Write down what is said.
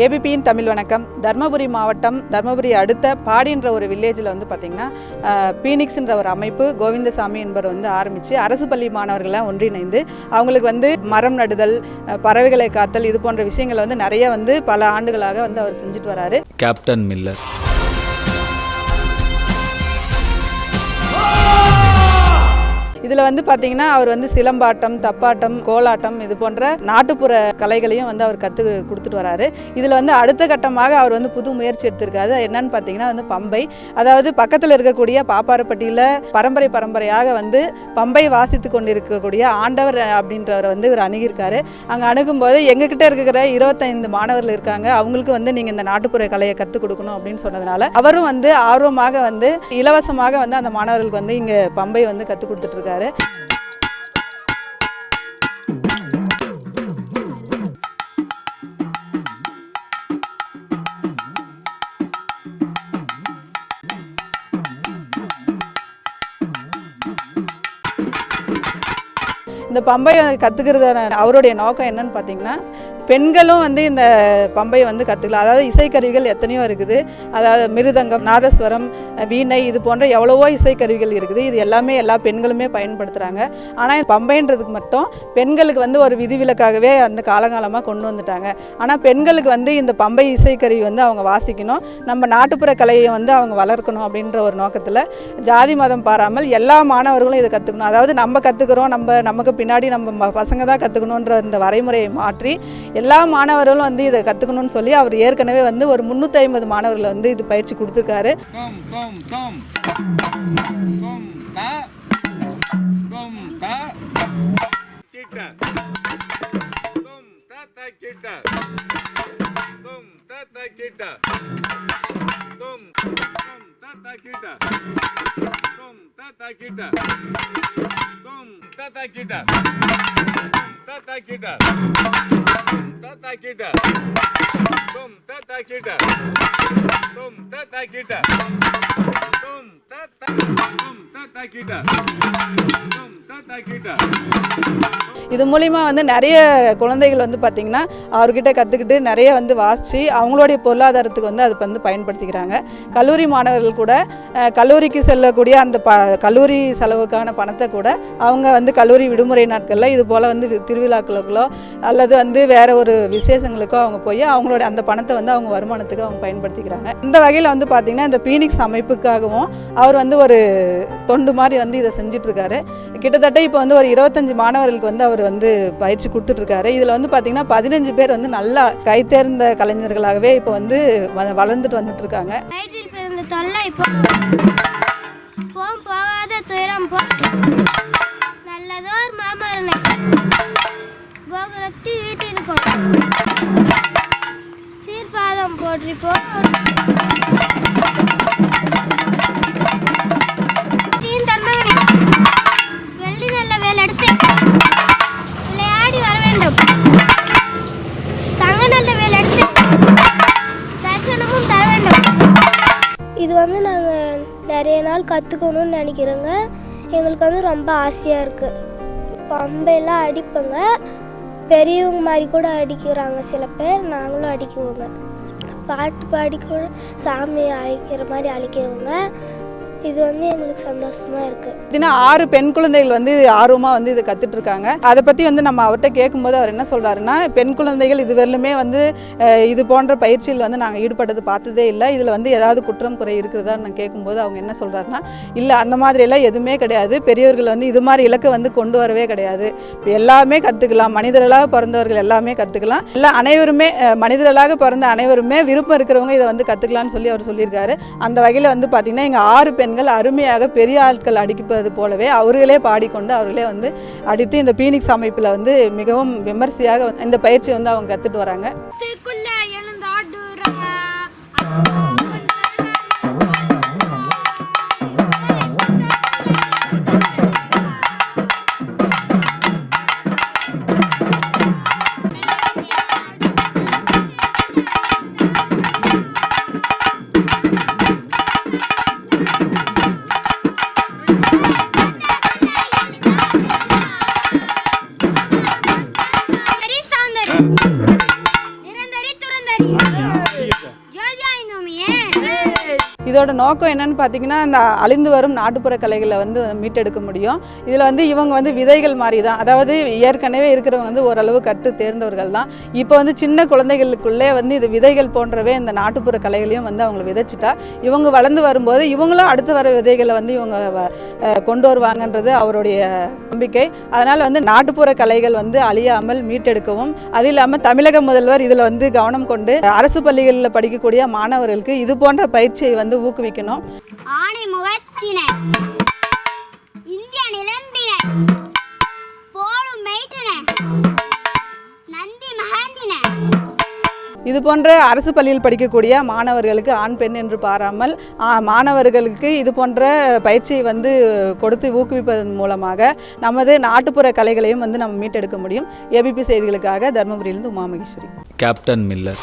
ஏபிபியின் தமிழ் வணக்கம். தர்மபுரி மாவட்டம் தர்மபுரி அடுத்த பாடின்ற ஒரு வில்லேஜில் வந்து பார்த்திங்கன்னா பீனிக்ஸ்ன்ற ஒரு அமைப்பு கோவிந்தசாமி என்பவர் வந்து ஆரம்பித்து அரசு பள்ளி மாணவர்களாக ஒன்றிணைந்து அவங்களுக்கு வந்து மரம் நடுதல் பறவைகளை காத்தல் இது போன்ற விஷயங்களை வந்து நிறைய வந்து பல ஆண்டுகளாக வந்து அவர் செஞ்சுட்டு வராரு. கேப்டன் மில்லர் இதில் வந்து பார்த்தீங்கன்னா அவர் வந்து சிலம்பாட்டம் தப்பாட்டம் கோலாட்டம் இது போன்ற நாட்டுப்புற கலைகளையும் வந்து அவர் கற்று கொடுத்துட்டு வராரு. இதில் வந்து அடுத்த கட்டமாக அவர் வந்து புது முயற்சி எடுத்திருக்காரு. என்னன்னு பார்த்தீங்கன்னா வந்து பம்பை. அதாவது பக்கத்தில் இருக்கக்கூடிய பாப்பாரப்பட்டியில் பரம்பரை பரம்பரையாக வந்து பம்பை வாசித்து கொண்டிருக்கக்கூடிய ஆண்டவர் அப்படின்றவரை வந்து இவர் அணுகியிருக்காரு. அங்கே அணுகும்போது எங்ககிட்ட இருக்கிற இருபத்தைந்து மாணவர்கள் இருக்காங்க. அவங்களுக்கு வந்து நீங்கள் இந்த நாட்டுப்புற கலையை கற்றுக் கொடுக்கணும் அப்படின்னு சொன்னதுனால அவரும் வந்து ஆர்வமாக வந்து இலவசமாக வந்து அந்த மாணவர்களுக்கு வந்து இங்கே பம்பை வந்து கற்றுக் கொடுத்துட்டு போகிறாரு இந்த பம்பை கற்றுக்கிறது அவருடைய நோக்கம் என்னன்னு பார்த்தீங்கன்னா பெண்களும் வந்து இந்த பம்பையை வந்து கற்றுக்கலாம் அதாவது இசைக்கருவிகள் எத்தனையோ இருக்குது. அதாவது மிருதங்கம் நாதஸ்வரம் வீணை இது போன்ற எவ்வளவோ இசைக்கருவிகள் இருக்குது. இது எல்லாமே எல்லா பெண்களுமே பயன்படுத்துகிறாங்க ஆனால் பம்பைன்றதுக்கு மட்டும் பெண்களுக்கு வந்து ஒரு விதிவிலக்காகவே அந்த காலகாலமாக கொண்டு வந்துட்டாங்க. ஆனால் பெண்களுக்கு வந்து இந்த பம்பை இசைக்கருவி வந்து அவங்க வாசிக்கணும். நம்ம நாட்டுப்புற கலையை வந்து அவங்க வளர்க்கணும் அப்படின்ற ஒரு நோக்கத்தில் ஜாதி மதம் பாராமல் எல்லா மாணவர்களும் இதை கற்றுக்கணும் அதாவது நம்ம கற்றுக்கிறோம் நம்ம நமக்கு பின்னாடி நம்ம ம- பசங்க தான் கற்றுக்கணுன்ற இந்த வரைமுறையை மாற்றி எல்லா மாணவர்களும் வந்து இதை கற்றுக்கணும்னு சொல்லி அவர் ஏற்கனவே வந்து ஒரு முந்நூற்றி ஐம்பது மாணவர்களை வந்து இது பயிற்சி கொடுத்துருக்காரு Tom, tom, tom. Kita. tata kita. Tom, tom tata kita. Tom tata kita. Tom tata kita. Tata kita. Tata kita. Tom tata kita. Tom tata kita. இது மூலிமா வந்து நிறைய குழந்தைகள் வந்து பார்த்திங்கன்னா அவர்கிட்ட கற்றுக்கிட்டு நிறைய வந்து வாசித்து அவங்களுடைய பொருளாதாரத்துக்கு வந்து அது வந்து பயன்படுத்திக்கிறாங்க. கல்லூரி மாணவர்கள் கூட கல்லூரிக்கு செல்லக்கூடிய அந்த ப கல்லூரி செலவுக்கான பணத்தை கூட அவங்க வந்து கல்லூரி விடுமுறை நாட்களில் இது போல் வந்து திருவிழாக்களுக்கோ அல்லது வந்து வேறு ஒரு விசேஷங்களுக்கோ அவங்க போய் அவங்களோட அந்த பணத்தை வந்து அவங்க வருமானத்துக்கு அவங்க பயன்படுத்திக்கிறாங்க. இந்த வகையில் வந்து பார்த்திங்கன்னா இந்த பீனிக்ஸ் அமைப்புக்காகவும் அவர் வந்து ஒரு தொண்டு மாதிரி வந்து இதை செஞ்சிட்ருக்காரு. கிட்டத்தட்ட இப்போ வந்து ஒரு இருபத்தஞ்சு மாணவர்களுக்கு வந்து அவர் வந்து பயிற்சி கொடுத்துட்ருக்காரு. இதில் வந்து பார்த்திங்கன்னா பதினஞ்சு பேர் வந்து நல்லா கைத்தேர்ந்த கலைஞர்களாகவே இப்போ வந்து வ- வளர்ந்துட்டு வந்துட்டு இருக்காங்க போ போகாத துயரம் போ. நல்லதோர் மாமரனை கோகுலத்தில் சீர்பாதம் இது வந்து நாங்கள் நிறைய நாள் கற்றுக்கணும்னு நினைக்கிறோங்க. எங்களுக்கு வந்து ரொம்ப ஆசையாக இருக்குது பம்பையெல்லாம் அடிப்போங்க. பெரியவங்க மாதிரி கூட அடிக்கிறாங்க சில பேர். நாங்களும் அடிக்குவோங்க. பாட்டு பாடி கூட சாமி அழைக்கிற மாதிரி அழைக்கிறவங்க. இது வந்து எங்களுக்கு சந்தோஷமாக இருக்குது தினம் ஆறு பெண் குழந்தைகள் வந்து ஆர்வமாக வந்து இதை கத்துட்டு இருக்காங்க அதை பற்றி வந்து நம்ம அவர்கிட்ட கேட்கும்போது அவர் என்ன சொல்கிறாருன்னா பெண் குழந்தைகள் இதுவரையிலுமே வந்து இது போன்ற பயிற்சியில் வந்து நாங்கள் ஈடுபட்டது பார்த்ததே இல்லை. இதில் வந்து ஏதாவது குற்றம் குறை இருக்கிறதா? நான் கேட்கும்போது அவங்க என்ன சொல்றாருன்னா இல்லை அந்த மாதிரியெல்லாம் எதுவுமே கிடையாது. பெரியவர்கள் வந்து இது மாதிரி இலக்கை வந்து கொண்டு வரவே கிடையாது. எல்லாமே கற்றுக்கலாம் மனிதர்களாக பிறந்தவர்கள் எல்லாமே கற்றுக்கலாம் இல்லை அனைவருமே மனிதர்களாக பிறந்த அனைவருமே விருப்பம் இருக்கிறவங்க இதை வந்து கத்துக்கலாம்னு சொல்லி அவர் சொல்லியிருக்காரு. அந்த வகையில் வந்து பார்த்திங்கன்னா எங்கள் ஆறு பெண் பெண்கள் அருமையாக பெரிய ஆட்கள் அடிப்பது போலவே அவர்களே பாடிக்கொண்டு அவர்களே வந்து அடித்து இந்த பீனிக்ஸ் அமைப்பில் வந்து மிகவும் விமர்சையாக இந்த பயிற்சியை வந்து அவங்க கற்றுட்டு வராங்க. இதோட நோக்கம் என்னன்னு பார்த்தீங்கன்னா இந்த அழிந்து வரும் நாட்டுப்புற கலைகளை வந்து மீட்டெடுக்க முடியும். இதில் வந்து இவங்க வந்து விதைகள் மாதிரி தான் அதாவது ஏற்கனவே இருக்கிறவங்க வந்து ஓரளவு கற்று தேர்ந்தவர்கள் தான். இப்போ வந்து சின்ன குழந்தைகளுக்குள்ளே வந்து இது விதைகள் போன்றவே இந்த நாட்டுப்புற கலைகளையும் வந்து அவங்க விதைச்சிட்டா இவங்க வளர்ந்து வரும்போது இவங்களும் அடுத்து வர விதைகளை வந்து இவங்க கொண்டு வருவாங்கன்றது அவருடைய நம்பிக்கை. அதனால் வந்து நாட்டுப்புற கலைகள் வந்து அழியாமல் மீட்டெடுக்கவும் அது இல்லாமல் தமிழக முதல்வர் இதில் வந்து கவனம் கொண்டு அரசு பள்ளிகளில் படிக்கக்கூடிய மாணவர்களுக்கு இது போன்ற பயிற்சியை வந்து ஊக்குவிக்கணும். ஆணை முகத்தினர் இந்திய நிலம்பினர் போடும் மெய்ட்டனர் நந்தி மகந்தினர் இது போன்ற அரசு பள்ளியில் படிக்கக்கூடிய மாணவர்களுக்கு ஆண் பெண் என்று பாராமல் மாணவர்களுக்கு இது போன்ற பயிற்சியை வந்து கொடுத்து ஊக்குவிப்பதன் மூலமாக நமது நாட்டுப்புற கலைகளையும் வந்து நம்ம மீட்டெடுக்க முடியும். ஏபிபி செய்திகளுக்காக தருமபுரியிலிருந்து உமா மகேஸ்வரி கேப்டன் மில்லர்.